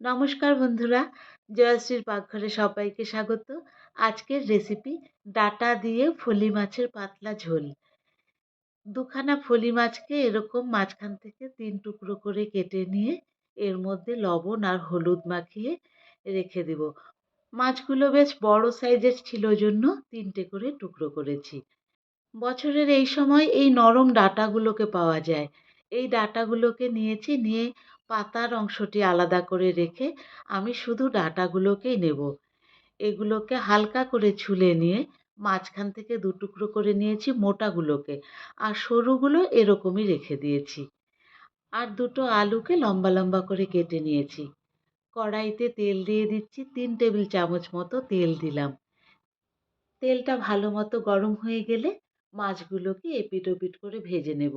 নমস্কার বন্ধুরা, জয়শ্রীর পাকঘরে সবাইকে স্বাগত। আজকের রেসিপি ডাটা দিয়ে ফলি মাছের পাতলা ঝোল। দুখানা ফলি মাছকে এরকম মাঝখান থেকে তিন টুকরো করে কেটে নিয়ে এর মধ্যে লবণ আর হলুদ মাখিয়ে রেখে দেব। মাছগুলো বেশ বড় সাইজের ছিল জন্য তিনটে করে টুকরো করেছি। বছরের এই সময় এই নরম ডাটাগুলোকে পাওয়া যায়। এই ডাটাগুলোকে নিয়েছি, নিয়ে পাতার অংশটি আলাদা করে রেখে আমি শুধু ডাটাগুলোকেই নেব। এগুলোকে হালকা করে ছুলে নিয়ে মাঝখান থেকে দু টুকরো করে নিয়েছি মোটাগুলোকে আর সরুগুলো এরকমই রেখে দিয়েছি। আর দুটো আলুকে লম্বা লম্বা করে কেটে নিয়েছি। কড়াইতে তেল দিয়ে দিচ্ছি তিন টেবিল চামচ মতো তেল দিলাম। তেলটা ভালো মতো গরম হয়ে গেলে মাছগুলোকে এপিট ওপিট করে ভেজে নেব।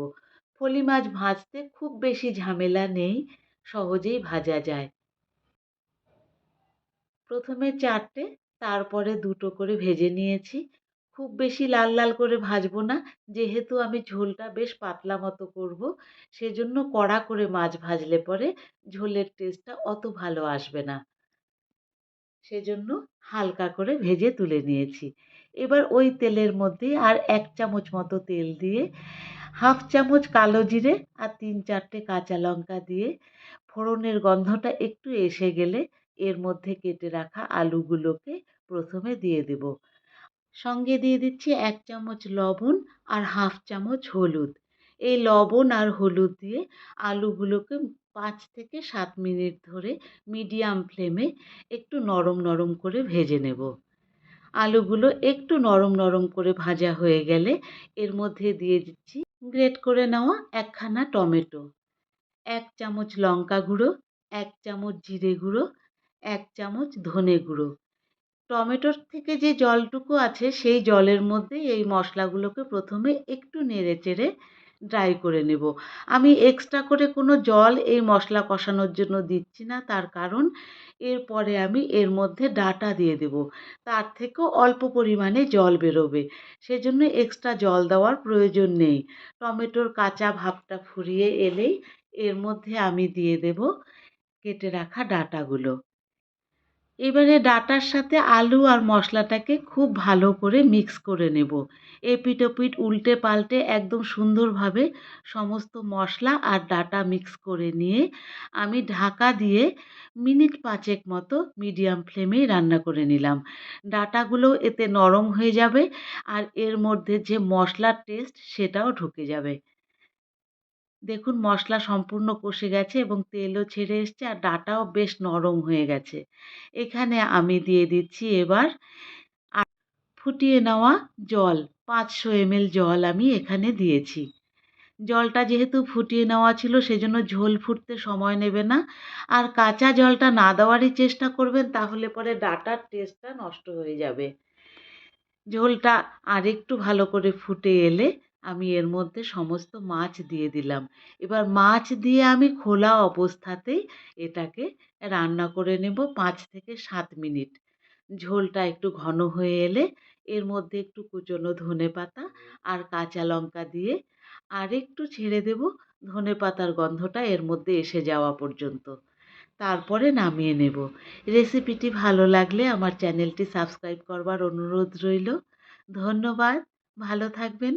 ফলি মাছ ভাজতে খুব বেশি ঝামেলা নেই, সহজেই ভাজা যায়। প্রথমে চারটে, তারপরে দুটো করে ভেজে নিয়েছি। খুব বেশি লাল লাল করে ভাজবো না, যেহেতু আমি ঝোলটা বেশ পাতলা মতো করব, সেজন্য কড়া করে মাছ ভাজলে পরে ঝোলের টেস্টটা অত ভালো আসবে না। সেজন্য হালকা করে ভেজে তুলে নিয়েছি। এবার ওই তেলের মধ্যে আর এক চামচ মতো তেল দিয়ে হাফ চামচ কালো জিরে আর তিন চারটে কাঁচা লঙ্কা দিয়ে ফোড়নের গন্ধটা একটু এসে গেলে এর মধ্যে কেটে রাখা আলুগুলোকে প্রথমে দিয়ে দেব। সঙ্গে দিয়ে দিচ্ছি এক চামচ লবণ আর হাফ চামচ হলুদ। এই লবণ আর হলুদ দিয়ে আলুগুলোকে পাঁচ থেকে সাত মিনিট ধরে মিডিয়াম ফ্লেমে একটু নরম নরম করে ভেজে নেব। আলুগুলো একটু নরম নরম করে ভাজা হয়ে গেলে এর মধ্যে দিয়ে দিচ্ছি গ্রেট করে নেওয়া একখানা টমেটো। এক চামচ লঙ্কা গুঁড়ো, এক চামচ জিরে গুঁড়ো, এক চামচ ধনে গুঁড়ো। টমেটোর থেকে যে জলটুকু আছে, সেই জলের মধ্যে এই মশলাগুলোকে প্রথমে একটু নেড়ে চেড়ে ড্রাই করে নেব। আমি এক্সট্রা করে কোনো জল এই মশলা কষানোর জন্য দিচ্ছি না, তার কারণ এরপরে আমি এর মধ্যে ডাটা দিয়ে দেব। তার থেকেও অল্প পরিমাণে জল বেরোবে। সেজন্য এক্সট্রা জল দেওয়ার প্রয়োজন নেই। টমেটোর কাঁচা ভাবটা ফুরিয়ে এলেই এর মধ্যে আমি দিয়ে দেব কেটে রাখা ডাটাগুলো। এবারে ডাটার সাথে আলু আর মশলাটাকে খুব ভালো করে মিক্স করে নেব। এপিট ওপিট উল্টে পাল্টে একদম সুন্দরভাবে সমস্ত মশলা আর ডাটা মিক্স করে নিয়ে আমি ঢাকা দিয়ে মিনিট পাঁচেক মতো মিডিয়াম ফ্লেমেই রান্না করে নিলাম। ডাটাগুলো এতে নরম হয়ে যাবে আর এর মধ্যে যে মশলার টেস্ট সেটাও ঢুকে যাবে। দেখুন, মশলা সম্পূর্ণ কষে গেছে এবং তেলও ছেড়ে এসছে আর ডাটাও বেশ নরম হয়ে গেছে। এখানে আমি দিয়ে দিচ্ছি এবার ফুটিয়ে নেওয়া জল, পাঁচশো এমএল জল আমি এখানে দিয়েছি। জলটা যেহেতু ফুটিয়ে নেওয়া ছিল সেজন্য ঝোল ফুটতে সময় নেবে না। আর কাঁচা জলটা না দেওয়ারই চেষ্টা করবেন তাহলে পরে ডাটার টেস্টটা নষ্ট হয়ে যাবে। ঝোলটা আরেকটু ভালো করে ফুটে এলে আমি এর মধ্যে সমস্ত মাছ দিয়ে দিলাম। এবার মাছ দিয়ে আমি খোলা অবস্থাতেই এটাকে রান্না করে নেব পাঁচ থেকে সাত মিনিট। ঝোলটা একটু ঘন হয়ে এলে এর মধ্যে একটু কুচনো ধনে পাতা আর কাঁচা লঙ্কা দিয়ে আর একটু ছেড়ে দেব। ধনে পাতার গন্ধটা এর মধ্যে এসে যাওয়া পর্যন্ত। তারপরে নামিয়ে নেব। রেসিপিটি ভালো লাগলে আমার চ্যানেলটি সাবস্ক্রাইব করবার অনুরোধ রইল। ধন্যবাদ। ভালো থাকবেন।